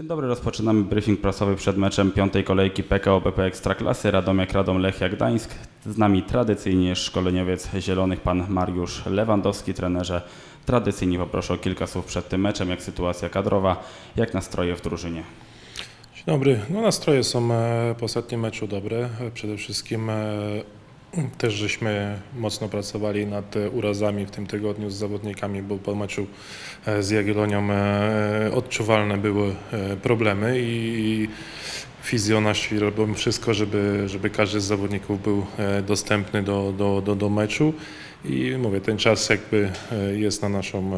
Dzień dobry, rozpoczynamy briefing prasowy przed meczem piątej kolejki PKO BP Ekstraklasy Radomiak Radom Lechia Gdańsk. Z nami tradycyjnie szkoleniowiec zielonych pan Mariusz Lewandowski, trenerze. Tradycyjnie poproszę o kilka słów przed tym meczem, jak sytuacja kadrowa, jak nastroje w drużynie. Dzień dobry. No nastroje są e, po ostatnim meczu dobre. E, Przede wszystkim e, też żeśmy mocno pracowali nad e, urazami w tym tygodniu z zawodnikami, bo po meczu e, z Jagiellonią e, odczuwalne były problemy i fizjo nasi robią wszystko, żeby, żeby każdy z zawodników był dostępny do, do, do, do meczu. I mówię, ten czas jakby jest na naszą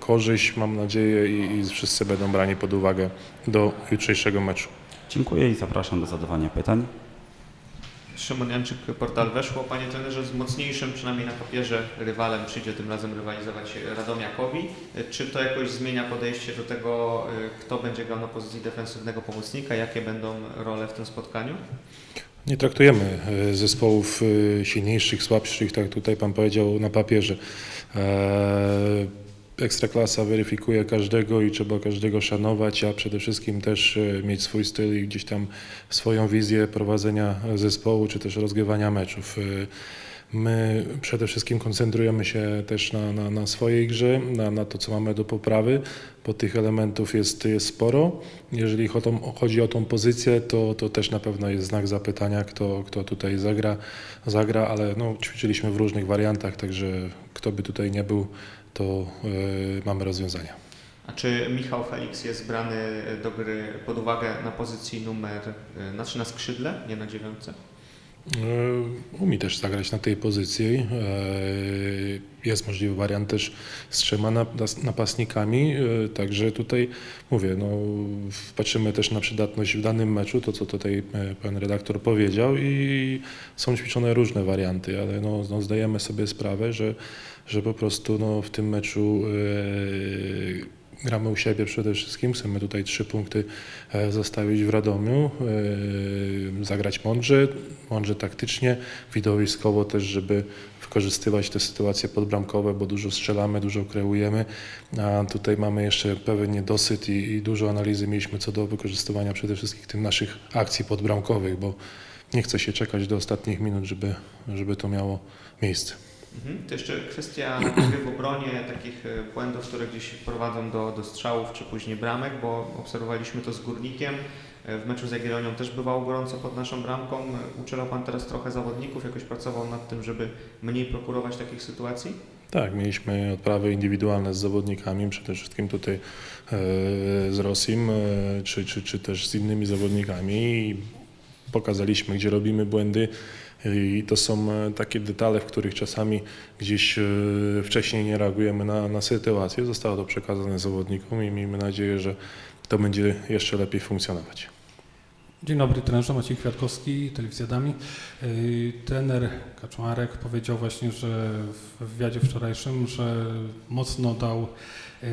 korzyść, mam nadzieję, i, i wszyscy będą brani pod uwagę do jutrzejszego meczu. Dziękuję i zapraszam do zadawania pytań. Szymon Janczyk, portal Weszło. Panie trenerze, z mocniejszym, przynajmniej na papierze, rywalem przyjdzie tym razem rywalizować Radomiakowi. Czy to jakoś zmienia podejście do tego, y, kto będzie grał na pozycji defensywnego pomocnika? Jakie będą role w tym spotkaniu? Nie traktujemy e, zespołów e, silniejszych, słabszych, tak tutaj Pan powiedział na papierze. E, Ekstraklasa weryfikuje każdego i trzeba każdego szanować, a przede wszystkim też e, mieć swój styl i gdzieś tam swoją wizję prowadzenia zespołu czy też rozgrywania meczów. E, My przede wszystkim koncentrujemy się też na, na, na swojej grze, na, na to, co mamy do poprawy, bo tych elementów jest, jest sporo. Jeżeli chodzi o tą pozycję, to, to też na pewno jest znak zapytania, kto, kto tutaj zagra, zagra, ale no, ćwiczyliśmy w różnych wariantach, także kto by tutaj nie był, to yy, mamy rozwiązania. A czy Michał Felix jest brany do gry pod uwagę na pozycji numer, y, znaczy na skrzydle, nie na dziewiątce? E, Umie też zagrać na tej pozycji. E, Jest możliwy wariant też z trzema nap- napastnikami, e, także tutaj mówię, no, patrzymy też na przydatność w danym meczu, to co tutaj pan redaktor powiedział i są ćwiczone różne warianty, ale no, no zdajemy sobie sprawę, że, że po prostu no, w tym meczu e, gramy u siebie przede wszystkim, chcemy tutaj trzy punkty e, zostawić w Radomiu, e, zagrać mądrze, mądrze taktycznie, widowiskowo też, żeby wykorzystywać te sytuacje podbramkowe, bo dużo strzelamy, dużo kreujemy, a tutaj mamy jeszcze pewien niedosyt i, i dużo analizy mieliśmy co do wykorzystywania przede wszystkim tych naszych akcji podbramkowych, bo nie chce się czekać do ostatnich minut, żeby, żeby to miało miejsce. Mhm. To jeszcze kwestia w obronie, takich e, błędów, które gdzieś prowadzą do, do strzałów czy później bramek, bo obserwowaliśmy to z Górnikiem. E, W meczu z Jagiellonią też bywało gorąco pod naszą bramką. Uczulał Pan teraz trochę zawodników, jakoś pracował nad tym, żeby mniej prokurować takich sytuacji? Tak, mieliśmy odprawy indywidualne z zawodnikami, przede wszystkim tutaj e, z Rosim, czy, czy, czy też z innymi zawodnikami i pokazaliśmy, gdzie robimy błędy i to są e, takie detale, w których czasami gdzieś e, wcześniej nie reagujemy na, na sytuację. Zostało to przekazane zawodnikom i miejmy nadzieję, że to będzie jeszcze lepiej funkcjonować. Dzień dobry, trenerze Maciej Kwiatkowski, Telewizja Dami. Yy, Trener Kaczmarek powiedział właśnie, że w wywiadzie wczorajszym, że mocno dał yy,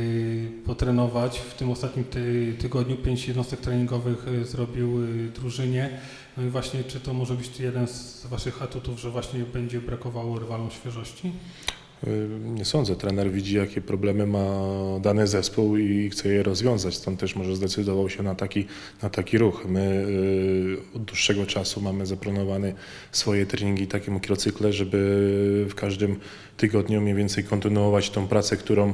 potrenować. W tym ostatnim ty, tygodniu pięć jednostek treningowych yy, zrobił drużynie. No i właśnie, czy to może być jeden z Waszych atutów, że właśnie będzie brakowało rywalom świeżości? Y, Nie sądzę. Trener widzi, jakie problemy ma dany zespół i chce je rozwiązać. Stąd też może zdecydował się na taki, na taki ruch. My y, od dłuższego czasu mamy zaplanowane swoje treningi, takie mikrocykle, żeby w każdym tygodniu mniej więcej kontynuować tą pracę, którą,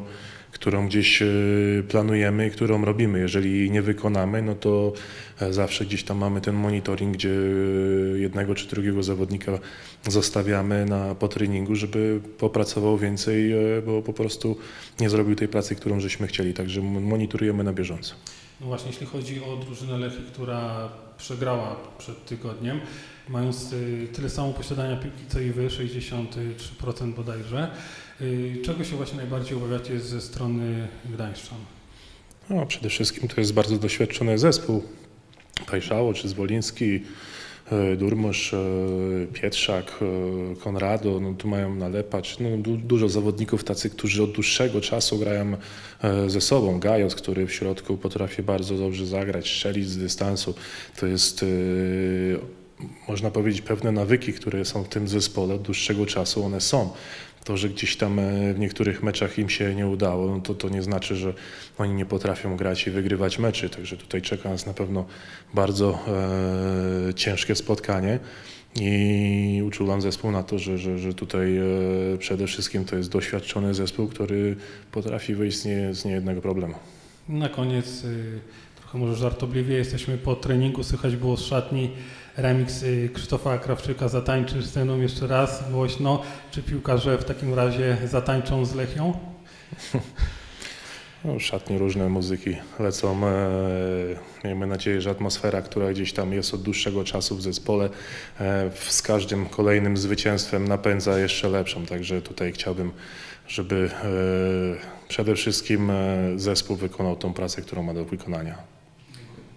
którą gdzieś y, planujemy którą robimy. Jeżeli nie wykonamy, no to e, zawsze gdzieś tam mamy ten monitoring, gdzie y, jednego czy drugiego zawodnika zostawiamy na, po treningu, żeby popracował więcej, e, bo po prostu nie zrobił tej pracy, którą żeśmy chcieli. Także monitorujemy na bieżąco. No właśnie, jeśli chodzi o drużynę Lechii, która przegrała przed tygodniem, mając y, tyle samo posiadania piłki co i wy, 63% bodajże, y, czego się właśnie najbardziej obawiacie ze strony Gdańszczan? No, przede wszystkim to jest bardzo doświadczony zespół. Pajszało czy Zwoliński, e, Durmosz, e, Pietrzak, e, Konrado, no tu mają nalepać. No, du, dużo zawodników tacy, którzy od dłuższego czasu grają ze sobą. Gajos, który w środku potrafi bardzo dobrze zagrać, strzelić z dystansu. To jest, można powiedzieć, pewne nawyki, które są w tym zespole od dłuższego czasu, one są. To, że gdzieś tam e, w niektórych meczach im się nie udało, no to to nie znaczy, że oni nie potrafią grać i wygrywać meczy. Także tutaj czeka nas na pewno bardzo e, ciężkie spotkanie. I uczulam zespół na to, że, że, że tutaj e, przede wszystkim to jest doświadczony zespół, który potrafi wyjść z, nie, z niejednego problemu. Na koniec, trochę może żartobliwie, jesteśmy po treningu, słychać było z szatni remix y, Krzysztofa Krawczyka Zatańczysz mną jeszcze raz głośno. Czy piłkarze w takim razie zatańczą z Lechią? No, szatni różne muzyki lecą. E, miejmy nadzieję, że atmosfera, która gdzieś tam jest od dłuższego czasu w zespole, e, z każdym kolejnym zwycięstwem napędza jeszcze lepszą. Także tutaj chciałbym, żeby e, przede wszystkim zespół wykonał tą pracę, którą ma do wykonania.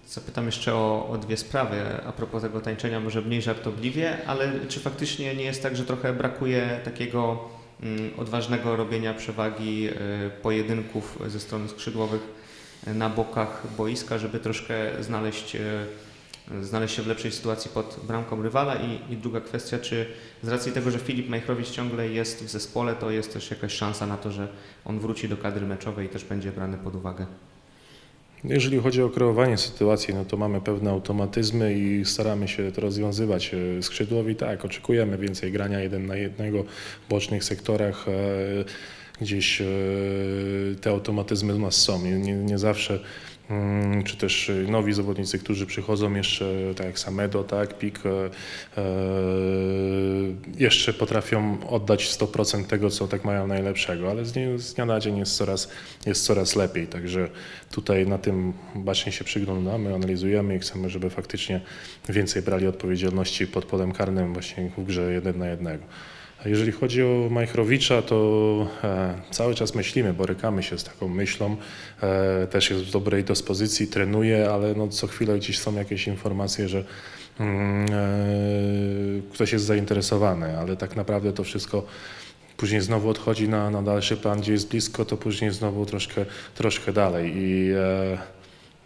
Zapytam jeszcze o, o dwie sprawy a propos tego tańczenia, może mniej żartobliwie, ale czy faktycznie nie jest tak, że trochę brakuje takiego mm, odważnego robienia przewagi y, pojedynków ze strony skrzydłowych y, na bokach boiska, żeby troszkę znaleźć, y, znaleźć się w lepszej sytuacji pod bramką rywala? I, I druga kwestia, czy z racji tego, że Filip Majchrowicz ciągle jest w zespole, to jest też jakaś szansa na to, że on wróci do kadry meczowej i też będzie brany pod uwagę? Jeżeli chodzi o kreowanie sytuacji, no to mamy pewne automatyzmy i staramy się to rozwiązywać. E, Skrzydłowi tak, oczekujemy więcej grania jeden na jednego w bocznych sektorach. Gdzieś e, te automatyzmy u nas są. Nie, nie, zawsze, mm, czy też nowi zawodnicy, którzy przychodzą jeszcze, tak jak Samedo, tak, Pik, e, e, jeszcze potrafią oddać 100% tego, co tak mają najlepszego, ale z dnia na dzień jest coraz, jest coraz lepiej. Także tutaj na tym bacznie się przyglądamy, analizujemy i chcemy, żeby faktycznie więcej brali odpowiedzialności pod polem karnym właśnie w grze jeden na jednego. Jeżeli chodzi o Majchrowicza, to e, cały czas myślimy, borykamy się z taką myślą. E, też jest w dobrej dyspozycji, trenuje, ale no, co chwilę gdzieś są jakieś informacje, że mm, e, ktoś jest zainteresowany, ale tak naprawdę to wszystko później znowu odchodzi na, na dalszy plan, gdzie jest blisko, to później znowu troszkę, troszkę dalej. I e,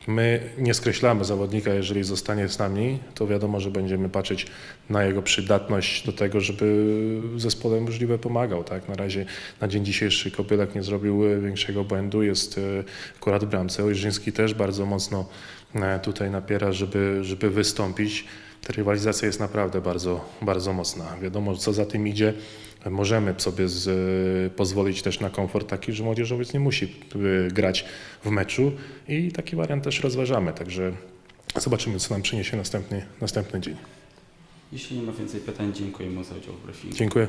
my nie skreślamy zawodnika, jeżeli zostanie z nami, to wiadomo, że będziemy patrzeć na jego przydatność do tego, żeby w zespole możliwe pomagał. Tak? Na razie, na dzień dzisiejszy Kopylek nie zrobił e, większego błędu, jest e, akurat w bramce. Ojrzyński też bardzo mocno e, tutaj napiera, żeby, żeby wystąpić. Ta rywalizacja jest naprawdę bardzo, bardzo mocna. Wiadomo, co za tym idzie. Możemy sobie z, pozwolić też na komfort taki, że młodzieżowiec nie musi y, grać w meczu i taki wariant też rozważamy. Także zobaczymy, co nam przyniesie następny, następny dzień. Jeśli nie ma więcej pytań, dziękuję za udział w briefingu. Dziękuję.